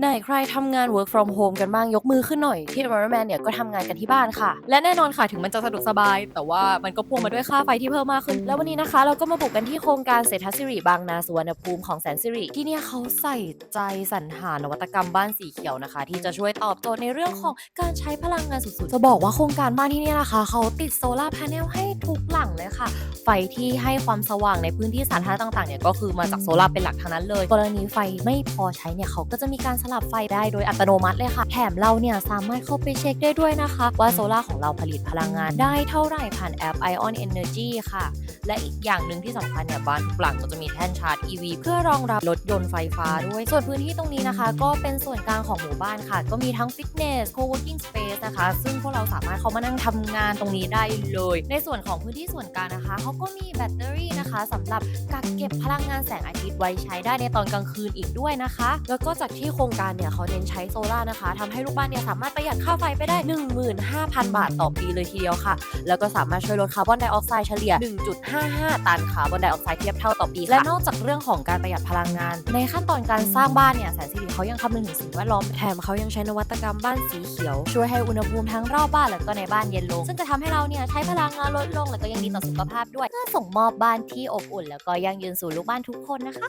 ไหนใครทำงาน work from home กันบ้างยกมือขึ้นหน่อย ที่ Environment เนี่ยก็ทำงานกันที่บ้านค่ะ และแน่นอนค่ะถึงมันจะสะดวกสบาย แต่ว่ามันก็พ่วงมาด้วยค่าไฟที่เพิ่มมากขึ้น แล้ววันนี้นะคะ เราก็มาบุกกันที่โครงการเศรษฐศิริบางนาสุวรรณภูมิของแสนสิริที่เนี่ยเขาใส่ใจสรรหานวัตกรรมบ้านสีเขียวนะคะ ที่จะช่วยตอบโจทย์ในเรื่องของการใช้พลังงานสุดๆจะบอกว่าโครงการบ้านที่เนี่ยนะคะเขาติดโซลาร์พาเนลให้ทุกหลังเลย ค่ะ ไฟที่ให้ความสว่างในพื้นที่สาธารณะต่างๆเนี่ยก็คือมาจากโซลาร์เป็นหลักทั้งนั้นเลย กรณีไฟไม่พอใช้เนี่ยเขาก็จะมีการสลับไฟได้โดยอัตโนมัติเลยค่ะ แถมเราเนี่ยสามารถเข้าไปเช็คได้ด้วยนะคะ ว่าโซลาร์ของเราผลิตพลังงานได้เท่าไหร่ผ่านแอป Ion Energy ค่ะ และอีกอย่างหนึ่งที่สำคัญเนี่ยบ้านทุกหลังก็จะมีแท่นชาร์จ EV เพื่อรองรับรถยนต์ไฟฟ้าด้วย ส่วนพื้นที่ตรงนี้นะคะ ก็เป็นส่วนกลางของหมู่บ้านค่ะ ก็มีทั้งฟิตเนส co-working space นะคะ ซึ่งพวกเราสามารถเข้ามานั่งทำงานตรงนี้ได้เลย ในส่วนของพื้นที่ส่วนกลางนะคะเขาก็มีแบตเตอรี่นะคะสำหรับกักเก็บพลังงานแสงอาทิตย์ไว้ใช้ได้ในตอนกลางคืนอีกด้วยนะคะ แล้วก็จากที่โครงการเนี่ยเขาเน้นใช้โซลาร์นะคะทำให้ลูกบ้านเนี่ยสามารถประหยัดค่าไฟไปได้ 15,000 บาทต่อปีเลยทีเดียวค่ะ แล้วก็สามารถช่วยลดคาร์บอนไดออกไซด์เฉลี่ย 1.55 ตันคาร์บอนไดออกไซด์เทียบเท่าต่อปี และนอกจากเรื่องของการประหยัดพลังงาน ในขั้นตอนการสร้างบ้านเนี่ยแสนสิริเขายังคำนึงถึงสิ่งแวดล้อมแถมเขายังใช้นวัตกรรมบ้านสีเขียว ช่วยให้อุณหภูมิทั้งรอบบ้านแล้วก็ในบ้านเย็นลง ซึ่งจะทำให้เราเนี่ยใช้พลังงานลดลง แล้วก็ยังดีต่อสุขภาพด้วยเพื่อส่งมอบบ้านที่อบอุ่น แล้วก็ยั่งยืนสู่ลูกบ้านทุกคนนะคะ